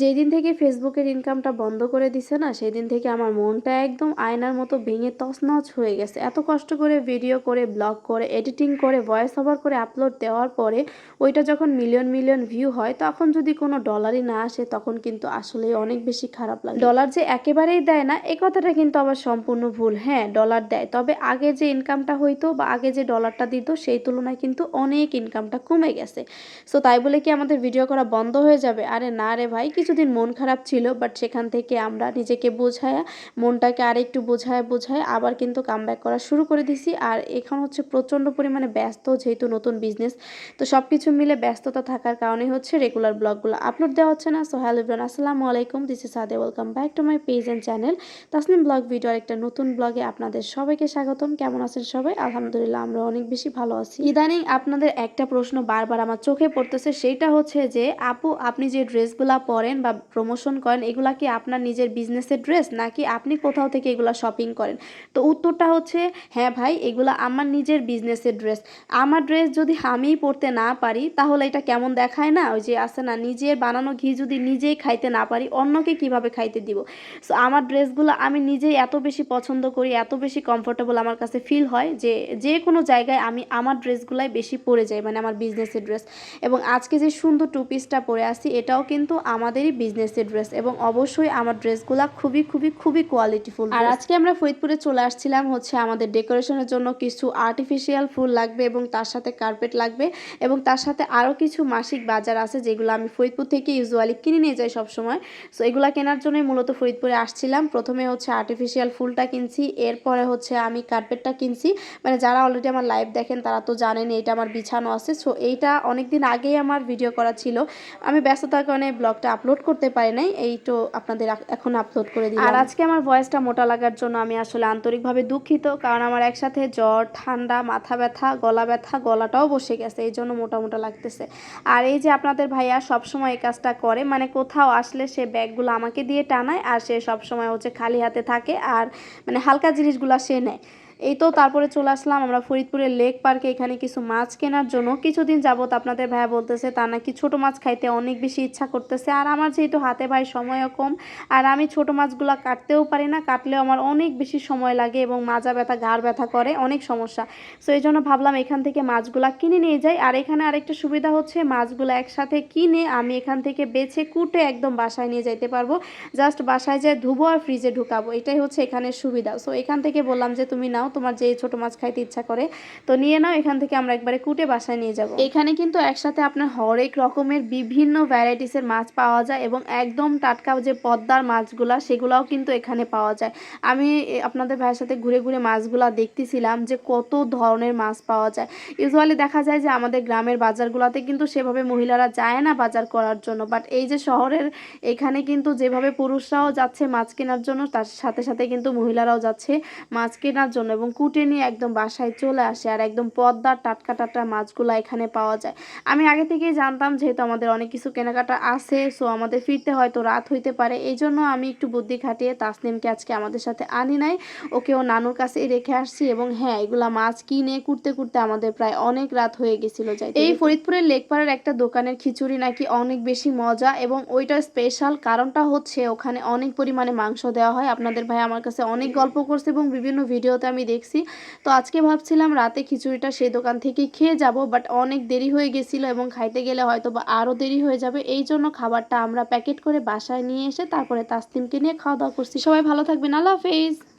যেই দিন থেকে ফেসবুকের ইনকামটা বন্ধ করে দিছে না সেই দিন থেকে আমার মনটা একদম আয়নার মতো ভেঙে তছনছ হয়ে গেছে। এত কষ্ট করে ভিডিও করে ব্লগ করে এডিটিং করে ভয়েস ওভার করে আপলোড দেওয়ার পরে ওইটা যখন মিলিয়ন মিলিয়ন ভিউ হয়, তখন যদি কোনো ডলারই না আসে, তখন কিন্তু আসলে অনেক বেশি খারাপ লাগে। ডলার যে একেবারেই দেয় না এ কথাটা কিন্তু আবার সম্পূর্ণ ভুল। হ্যাঁ ডলার দেয়, তবে আগে যে ইনকামটা হইতো বা আগে যে ডলারটা দিত, সেই তুলনায় কিন্তু অনেক ইনকামটা কমে গেছে। সো তাই বলে কি আমাদের ভিডিও করা বন্ধ হয়ে যাবে? আরে না রে ভাই কিছুদিন মন খারাপ ছিল বাট সেখান থেকে আমরা নিজেকে বোঝায়, মনটাকে আরেকটু বোঝায় বোঝায় আবার কিন্তু কামব্যাক করা শুরু করে দিছি। আর এখন হচ্ছে প্রচণ্ড পরিমাণে ব্যস্ত যেহেতু নতুন বিজনেস তো সব কিছু মিলে ব্যস্ততা থাকার কারণে হচ্ছে রেগুলার ব্লগগুলো আপলোড দেওয়া হচ্ছে না। সো হ্যালো ইব্রান আসসালামু আলাইকুম। This is Sade welcome back to my page and channel Tasnim blog ভিডিওর একটা নতুন ব্লগে আপনাদের সবাইকে স্বাগতম। কেমন আছেন সবাই? আলহামদুলিল্লাহ, আমরা অনেক বেশি ভালো আছি। ইদানিং আপনাদের একটা প্রশ্ন বারবার আমার চোখে পড়তেছে সেইটা হচ্ছে যে, আপু, আপনি যে ড্রেসগুলা পরেন বা প্রমোশন করেন, এগুলা কি আপনার নিজের বিজনেসের ড্রেস নাকি আপনি কোথাও থেকে এগুলা শপিং করেন? তো উত্তরটা হচ্ছে হ্যাঁ ভাই, এগুলা আমার নিজের বিজনেসের ড্রেস আমার ড্রেস যদি আমিই পরতে না পারি, তাহলে এটা কেমন দেখায় না? ওই যে আছে না, নিজের বানানো ঘি যদি নিজেই খাইতে না পারি, অন্যকে কীভাবে খাইতে দিব? সো আমার ড্রেসগুলো আমি নিজেই এত বেশি পছন্দ করি, এত বেশি কমফোর্টেবল আমার কাছে ফিল হয় যে যে কোনো জায়গায় আমি আমার ড্রেসগুলাই বেশি পরে যাই মানে আমার বিজনেসের ড্রেস এবং আজকে যে সুন্দর টু পিসটা পরে আসি এটাও কিন্তু আমাদেরই বিজনেসের ড্রেস এবং অবশ্যই আমার ড্রেসগুলো খুবই খুবই খুবই কোয়ালিটিফুল আর আজকে আমরা ফরিদপুরে চলে আসছিলাম হচ্ছে আমাদের ডেকোরেশনের জন্য কিছু আর্টিফিশিয়াল ফুল লাগবে এবং তার সাথে কার্পেট লাগবে এবং তার সাথে আরও কিছু মাসিক বাজার আছে যেগুলো আমি ফরিদপুর থেকে ইউজুয়ালি কিনে নিয়ে যাই সবসময়। সো এগুলা কেনার জন্যই মূলত ফরিদপুরে আসছিলাম। প্রথমে হচ্ছে আর্টিফিশিয়াল ফুলটা কিনছি এরপরে হচ্ছে আমি কার্পেটটা কিনছি। মানে যারা অলরেডি আমার লাইভ দেখেন তারা তো জানেন এটা আমার বিছানো আছে। সো এইটা অনেক দিন আগেই আমার ভিডিও করা ছিল। আমি ব্যস্ততার কারণে ব্লগটা আপলোড করতে পারি নাই, এই তো আপনাদের এখন আপলোড করে দিই আর আজকে আমার ভয়েসটা মোটা লাগার জন্য আমি আসলে আন্তরিকভাবে দুঃখিত, কারণ আমার একসাথে জ্বর, ঠান্ডা, মাথা ব্যথা, গলা ব্যথা, গলাটাও বসে গেছে, এই জন্য মোটা মোটা লাগতেছে। আর এই যে আপনাদের ভাইয়া সবসময় এই কাজটা করে মানে কোথাও আসলে সে ব্যাগগুলো আমাকে দিয়ে টানায়, আর সে সবসময় হচ্ছে খালি হাতে থাকে, আর মানে হালকা জিনিসগুলো সে নেয়। এই তো তারপরে চলে আসলাম আমরা ফরিদপুরের লেক পার্কে। এখানে কিছু মাছ কেনার জন্য। কিছুদিন যাবত আপনাদের ভাইয়া বলতেছে তা নাকি ছোট মাছ খাইতে অনেক বেশি ইচ্ছা করতেছে। আর আমার যেহেতু হাতে ভাই সময়ও কম, আর আমি ছোট মাছগুলো কাটতেও পারি না, কাটলেও আমার অনেক বেশি সময় লাগে এবং মাজা ব্যথা, ঘাড় ব্যথা করে, অনেক সমস্যা। সো এই জন্য ভাবলাম এখান থেকে মাছগুলা কিনে নিয়ে যাই। আর এখানে আরেকটা সুবিধা হচ্ছে, মাছগুলো একসাথে কিনে আমি এখান থেকে বেছে কুটে একদম বাসায় নিয়ে যাইতে পারব। জাস্ট বাসায় যায় ধুবো আর ফ্রিজে ঢুকাবো। এটাই হচ্ছে এখানের সুবিধা। সো এখান থেকে বললাম যে, তুমি নাও। তোমার যে ছোট মাছ খাইতে ইচ্ছা করে। তো নিয়ে নাও, এখান থেকে আমরা একবারে কুটে বাসায় নিয়ে যাব। এখানে কিন্তু একসাথে আপনার হরেক রকমের বিভিন্ন ভ্যারাইটিসের মাছ পাওয়া যায় এবং একদম টাটকা যে পদ্মার মাছগুলা, সেগুলাও কিন্তু এখানে পাওয়া যায়। আমি আপনাদের ভাইয়ের সাথে ঘুরে ঘুরে মাছগুলা দেখতেছিলাম যে কত ধরনের মাছ পাওয়া যায়। ইউজুয়ালি দেখা যায় যে আমাদের গ্রামের বাজারগুলোতে কিন্তু সেভাবে মহিলারা যায় না বাজার করার জন্য বাট এই যে শহরের এখানে কিন্তু যেভাবে পুরুষরাও যাচ্ছে মাছ কেনার জন্য, তার সাথে সাথে কিন্তু মহিলারাও যাচ্ছে মাছ কেনার জন্য। এবং কুটে নিয়ে একদম বাসায় চলে আসে আর একদম পদ্মার টাটকা টাটকা মাছগুলো এখানে পাওয়া যায়। আমি আগে থেকেই জানতাম যেহেতু আমাদের অনেক কিছু কেনাকাটা আছে সো আমাদের ফিরতে হয়তো রাত হইতে পারে। এই জন্য আমি একটু বুদ্ধি খাটিয়ে তাসনিমকে আজকে আমাদের সাথে আনি নাই। ওকে ও নানুর কাছে রেখে আসছি এবং হ্যাঁ এগুলা মাছ কিনে কুটতে কুটতে আমাদের প্রায় অনেক রাত হয়ে গেছিল যাই এই ফরিদপুরের লেকপাড়ের একটা দোকানের খিচুড়ি নাকি অনেক বেশি মজা এবং ওইটা স্পেশাল কারণটা হচ্ছে ওখানে অনেক পরিমাণে মাংস দেওয়া হয়। আপনাদের ভাই আমার কাছে অনেক গল্প করছে এবং বিভিন্ন ভিডিওতে আমি দেখছি। তো আজকে ভাবছিলাম রাতে খিচুড়িটা সেই দোকান থেকে খেয়ে যাব বাট অনেক দেরি হয়ে গেছিল এবং খাইতে গেলে হয়তো বা আরও দেরি হয়ে যাবে। এই জন্য খাবারটা আমরা প্যাকেট করে বাসায় নিয়ে এসে তারপরে তাসলিমকে নিয়ে খাওয়া দাওয়া করছি। সবাই ভালো থাকবেন। আল্লাহ হাফেজ।